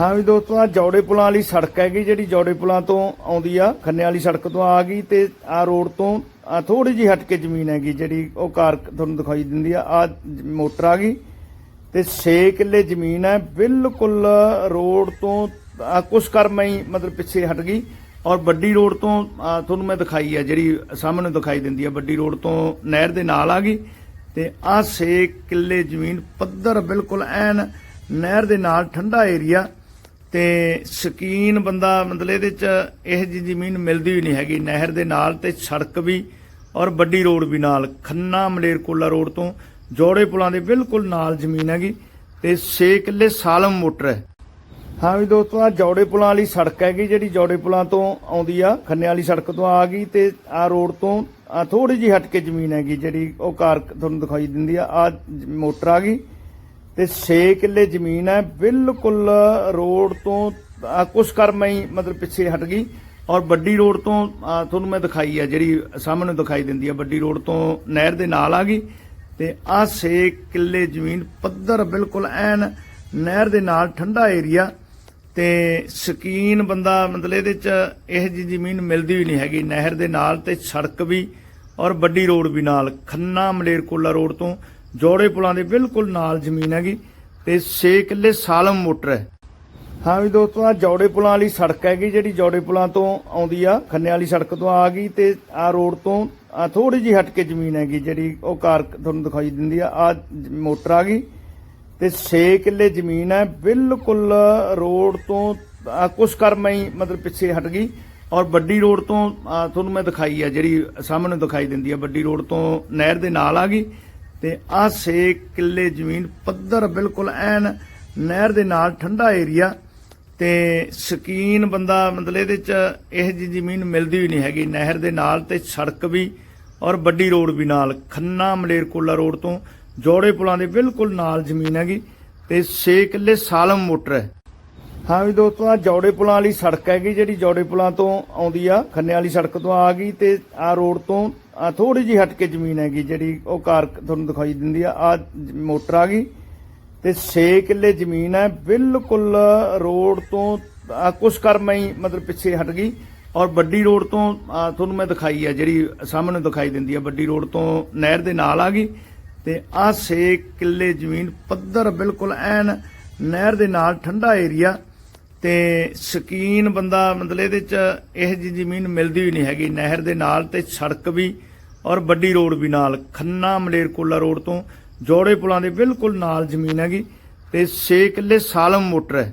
ਹਾਂ ਵੀ ਦੋਸਤੋ ਆ ਜੌੜੇ ਪੁਲਾਂ ਵਾਲੀ ਸੜਕ ਹੈਗੀ ਜਿਹੜੀ ਜੌੜੇ ਪੁਲਾਂ ਤੋਂ ਆਉਂਦੀ ਆ, ਖੰਨੇ ਵਾਲੀ ਸੜਕ ਤੋਂ ਆ ਗਈ ਤੇ ਆ ਰੋਡ ਤੋਂ ਆ ਥੋੜੀ ਜਿਹੀ ਹਟ ਕੇ ਜ਼ਮੀਨ ਹੈਗੀ ਜਿਹੜੀ ਉਹ ਕਾਰ ਤੁਹਾਨੂੰ ਦਿਖਾਈ ਦਿੰਦੀ ਆ ਆ ਮੋਟਰ ਆ ਗਈ ਤੇ 6 ਕਿੱਲੇ ਜ਼ਮੀਨ ਹੈ, ਬਿਲਕੁਲ ਰੋਡ ਤੋਂ ਆ ਕੁਛ ਕਰਮਾ ਹੀ ਮਤਲਬ ਪਿੱਛੇ ਹਟ ਗਈ ਔਰ ਵੱਡੀ ਰੋਡ ਤੋਂ ਤੁਹਾਨੂੰ ਮੈਂ ਦਿਖਾਈ ਆ, ਜਿਹੜੀ ਸਾਹਮਣੇ ਦਿਖਾਈ ਦਿੰਦੀ ਆ, ਵੱਡੀ ਰੋਡ ਤੋਂ ਨਹਿਰ ਦੇ ਨਾਲ ਆ ਗਈ ਤੇ ਆ 6 ਕਿੱਲੇ ਜ਼ਮੀਨ ਪੱਧਰ ਬਿਲਕੁਲ ਐਨ ਨਹਿਰ ਦੇ ਨਾਲ ਠੰਡਾ ਏਰੀਆ ਤੇ ਸ਼ਕੀਨ ਬੰਦਾ ਮਤਲਬ ਇਹਦੇ ਚ ਇਹ ਜੀ ਜ਼ਮੀਨ ਮਿਲਦੀ ਵੀ ਨਹੀਂ ਹੈਗੀ, ਨਹਿਰ ਦੇ ਨਾਲ ਤੇ ਸੜਕ ਵੀ ਔਰ ਵੱਡੀ ਰੋਡ ਵੀ ਨਾਲ, ਖੰਨਾ ਮਲੇਰਕੋਲਾ ਰੋਡ ਤੋਂ ਜੋੜੇ ਪੁਲਾਂ ਦੇ ਬਿਲਕੁਲ ਨਾਲ ਜ਼ਮੀਨ ਹੈਗੀ ਤੇ 6 ਕਿੱਲੇ ਸਾਲਮ ਮੋਟਰ ਹੈ। ਹਾਂ ਵੀ ਦੋਸਤੋ ਆ ਜੋੜੇ ਪੁਲਾਂ ਵਾਲੀ ਸੜਕ ਹੈਗੀ ਜਿਹੜੀ ਜੋੜੇ ਪੁਲਾਂ ਤੋਂ ਆਉਂਦੀ ਆ, ਖੰਨੇ ਵਾਲੀ ਸੜਕ ਤੋਂ ਆ ਗਈ ਤੇ ਆ ਰੋਡ ਤੋਂ ਆ ਥੋੜੀ ਜਿਹੀ ਹਟ ਕੇ ਜ਼ਮੀਨ ਹੈਗੀ ਜਿਹੜੀ ਉਹ ਕਾਰ ਤੁਹਾਨੂੰ ਦਿਖਾਈ ਦਿੰਦੀ ਆ ਆ ਮੋਟਰ ਆ ਗਈ। ਤੇ 6 ਕਿੱਲੇ ਜ਼ਮੀਨ ਹੈ, ਬਿਲਕੁਲ ਰੋਡ ਤੋਂ ਆ ਕੁਛ ਕਰਮਾ ਹੀ ਮਤਲਬ ਪਿੱਛੇ ਹਟ ਗਈ। ਔਰ ਵੱਡੀ ਰੋਡ ਤੋਂ ਤੁਹਾਨੂੰ ਮੈਂ ਦਿਖਾਈ ਹੈ, ਜਿਹੜੀ ਸਾਹਮਣੇ ਦਿਖਾਈ ਦਿੰਦੀ ਆ ਵੱਡੀ ਰੋਡ ਤੋਂ ਨਹਿਰ ਦੇ ਨਾਲ ਆ ਗਈ। ਤੇ ਆ 6 ਕਿੱਲੇ ਜ਼ਮੀਨ ਪੱਧਰ ਬਿਲਕੁਲ ਐਨ ਨਹਿਰ ਦੇ ਨਾਲ ਠੰਡਾ ਏਰੀਆ। ਤੇ ਸ਼ਕੀਨ ਬੰਦਾ ਮਤਲਬ ਇਹਦੇ ਚ ਇਹ ਜੀ ਜ਼ਮੀਨ ਮਿਲਦੀ ਵੀ ਨਹੀਂ ਹੈਗੀ, ਨਹਿਰ ਦੇ ਨਾਲ ਤੇ ਸੜਕ ਵੀ, ਔਰ ਵੱਡੀ ਰੋਡ ਵੀ ਨਾਲ, ਖੰਨਾ ਮਲੇਰਕੋਲਾ ਰੋਡ ਤੋਂ ਜੋੜੇ ਪੁਲਾਂ ਦੇ ਬਿਲਕੁਲ ਨਾਲ ਜ਼ਮੀਨ ਹੈਗੀ ਤੇ 6 ਕਿੱਲੇ ਸਾਲਮ ਮੋਟਰ ਹੈ। ਹਾਂ ਵੀ ਦੋਸਤੋ ਆ ਜੋੜੇ ਪੁਲਾਂ ਵਾਲੀ ਸੜਕ ਹੈਗੀ, ਜਿਹੜੀ ਜੋੜੇ ਪੁਲਾਂ ਤੋਂ ਆਉਂਦੀ ਆ, ਖੰਨੇ ਵਾਲੀ ਸੜਕ ਤੋਂ ਆ ਗਈ ਤੇ ਆ ਰੋਡ ਤੋਂ ਆ ਥੋੜੀ ਜਿਹੀ ਹਟ ਕੇ ਜ਼ਮੀਨ ਹੈਗੀ, ਜਿਹੜੀ ਉਹ ਕਾਰ ਤੁਹਾਨੂੰ ਦਿਖਾਈ ਦਿੰਦੀ ਆ ਆ ਮੋਟਰ ਆ ਗਈ ਤੇ 6 ਕਿੱਲੇ ਜ਼ਮੀਨ ਹੈ, ਬਿਲਕੁਲ ਰੋਡ ਤੋਂ ਆ ਕੁਛ ਕਰਮਾ ਹੀ ਮਤਲਬ ਪਿੱਛੇ ਹਟ ਗਈ ਔਰ ਵੱਡੀ ਰੋਡ ਤੋਂ ਤੁਹਾਨੂੰ ਮੈਂ ਦਿਖਾਈ ਆ, ਜਿਹੜੀ ਸਾਹਮਣੇ ਦਿਖਾਈ ਦਿੰਦੀ ਆ, ਵੱਡੀ ਰੋਡ ਤੋਂ ਨਹਿਰ ਦੇ ਨਾਲ ਆ ਗਈ ਤੇ ਆ 6 ਕਿੱਲੇ ਜ਼ਮੀਨ ਪੱਧਰ ਬਿਲਕੁਲ ਐਨ ਨਹਿਰ ਦੇ ਨਾਲ ਠੰਡਾ ਏਰੀਆ ਤੇ ਸ਼ਕੀਨ ਬੰਦਾ, ਮਤਲਬ ਇਹਦੇ ਚ ਇਹ ਜੀ ਜ਼ਮੀਨ ਮਿਲਦੀ ਵੀ ਨਹੀਂ ਹੈਗੀ। ਨਹਿਰ ਦੇ ਨਾਲ ਤੇ ਸੜਕ ਵੀ ਔਰ ਵੱਡੀ ਰੋਡ ਵੀ ਨਾਲ, ਖੰਨਾ ਮਲੇਰਕੋਲਾ ਰੋਡ ਤੋਂ ਜੋੜੇ ਪੁਲਾਂ ਦੇ ਬਿਲਕੁਲ ਨਾਲ ਜ਼ਮੀਨ ਹੈਗੀ ਤੇ 6 ਕਿੱਲੇ ਸਾਲਮ ਮੋਟਰ ਹੈ। ਹਾਂ ਵੀ ਦੋਸਤੋ ਆ ਜੌੜੇ ਪੁਲਾਂ ਵਾਲੀ ਸੜਕ ਹੈਗੀ ਜਿਹੜੀ ਜੌੜੇ ਪੁਲਾਂ ਤੋਂ ਆਉਂਦੀ ਆ, ਖੰਨੇ ਵਾਲੀ ਸੜਕ ਤੋਂ ਆ ਗਈ ਤੇ ਆ ਰੋਡ ਤੋਂ ਆ ਥੋੜੀ ਜਿਹੀ ਹਟ ਕੇ ਜ਼ਮੀਨ ਹੈਗੀ ਜਿਹੜੀ ਉਹ ਕਾਰ ਤੁਹਾਨੂੰ ਦਿਖਾਈ ਦਿੰਦੀ ਆ ਆ ਮੋਟਰ ਆ ਗਈ ਤੇ 6 ਕਿੱਲੇ ਜ਼ਮੀਨ ਹੈ, ਬਿਲਕੁਲ ਰੋਡ ਤੋਂ ਆ ਕੁਛ ਕਰਮਾ ਹੀ ਮਤਲਬ ਪਿੱਛੇ ਹਟ ਗਈ ਔਰ ਵੱਡੀ ਰੋਡ ਤੋਂ ਤੁਹਾਨੂੰ ਮੈਂ ਦਿਖਾਈ ਆ ਜਿਹੜੀ ਸਾਹਮਣੇ ਦਿਖਾਈ ਦਿੰਦੀ ਆ, ਵੱਡੀ ਰੋਡ ਤੋਂ ਨਹਿਰ ਦੇ ਨਾਲ ਆ ਗਈ ਤੇ ਆ 6 ਕਿੱਲੇ ਜ਼ਮੀਨ ਪੱਧਰ ਬਿਲਕੁਲ ਐਨ ਨਹਿਰ ਦੇ ਨਾਲ ਠੰਡਾ ਏਰੀਆ ਤੇ ਸ਼ਕੀਨ ਬੰਦਾ ਮਤਲਬ ਇਹਦੇ ਚ ਇਹ ਜੀ ਜ਼ਮੀਨ ਮਿਲਦੀ ਵੀ ਨਹੀਂ ਹੈਗੀ, ਨਹਿਰ ਦੇ ਨਾਲ ਤੇ ਸੜਕ ਵੀ ਔਰ ਵੱਡੀ ਰੋਡ ਵੀ ਨਾਲ, ਖੰਨਾ ਮਲੇਰਕੋਲਾ ਰੋਡ ਤੋਂ ਜੋੜੇ ਪੁਲਾਂ ਦੇ ਬਿਲਕੁਲ ਨਾਲ ਜ਼ਮੀਨ ਹੈਗੀ ਤੇ 6 ਕਿੱਲੇ ਸਾਲਮ ਮੋਟਰ ਹੈ।